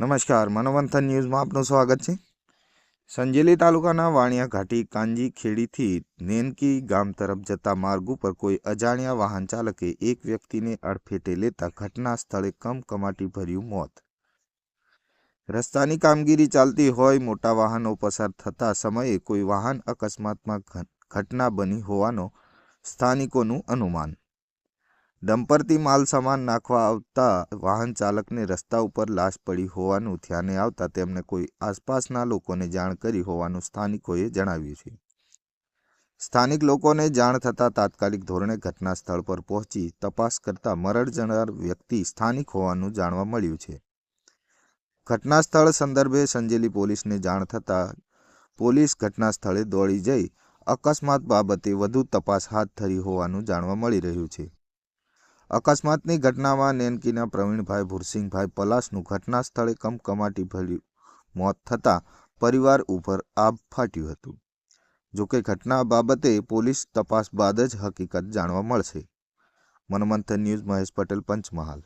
નમસ્કાર, મનોમંથન ન્યૂઝમાં આપનું સ્વાગત છે. સંજેલી તાલુકાના વાણિયા ઘાટી કાંજી ખેડીથી નેનકી ગામ તરફ જતા માર્ગ ઉપર કોઈ અજાણ્યા વાહન ચાલકે એક વ્યક્તિને અડફેટે લેતા ઘટના સ્થળે કમકમાટી ભર્યું મોત. રસ્તાની કામગીરી ચાલતી હોય મોટા વાહનો પસાર થતા સમયે કોઈ વાહન અકસ્માતમાં ઘટના બની હોવાનો સ્થાનિકોનું અનુમાન. ડમ્પરથી માલ સામાન નાખવા આવતા વાહન ચાલકને રસ્તા ઉપર લાશ પડી હોવાનું ધ્યાને આવતા તેમને કોઈ આસપાસના લોકોને જાણ કરી હોવાનું સ્થાનિકોએ જણાવ્યું છે. સ્થાનિક લોકોને જાણ થતાં તાત્કાલિક ધોરણે ઘટના સ્થળ પર પહોંચી તપાસ કરતા મરડ જનાર વ્યક્તિ સ્થાનિક હોવાનું જાણવા મળ્યું છે. ઘટના સ્થળ સંદર્ભે સંજેલી પોલીસને જાણ થતાં પોલીસ ઘટના સ્થળે દોડી જઈ અકસ્માત બાબતે વધુ તપાસ હાથ ધરી હોવાનું જાણવા મળી રહ્યું છે. અકસ્માતની ઘટનામાં નેનકીના પ્રવીણભાઈ ભુરસિંગભાઈ પલાસનું ઘટના સ્થળે કમકમાટી ભર્યું. મોત થતાં પરિવાર ઉપર આભ ફાટ્યું હતું. જોકે ઘટના બાબતે પોલીસ તપાસ બાદ જ હકીકત જાણવા મળશે. મનમંથન ન્યૂઝ મહેશ પટેલ, પંચમહાલ.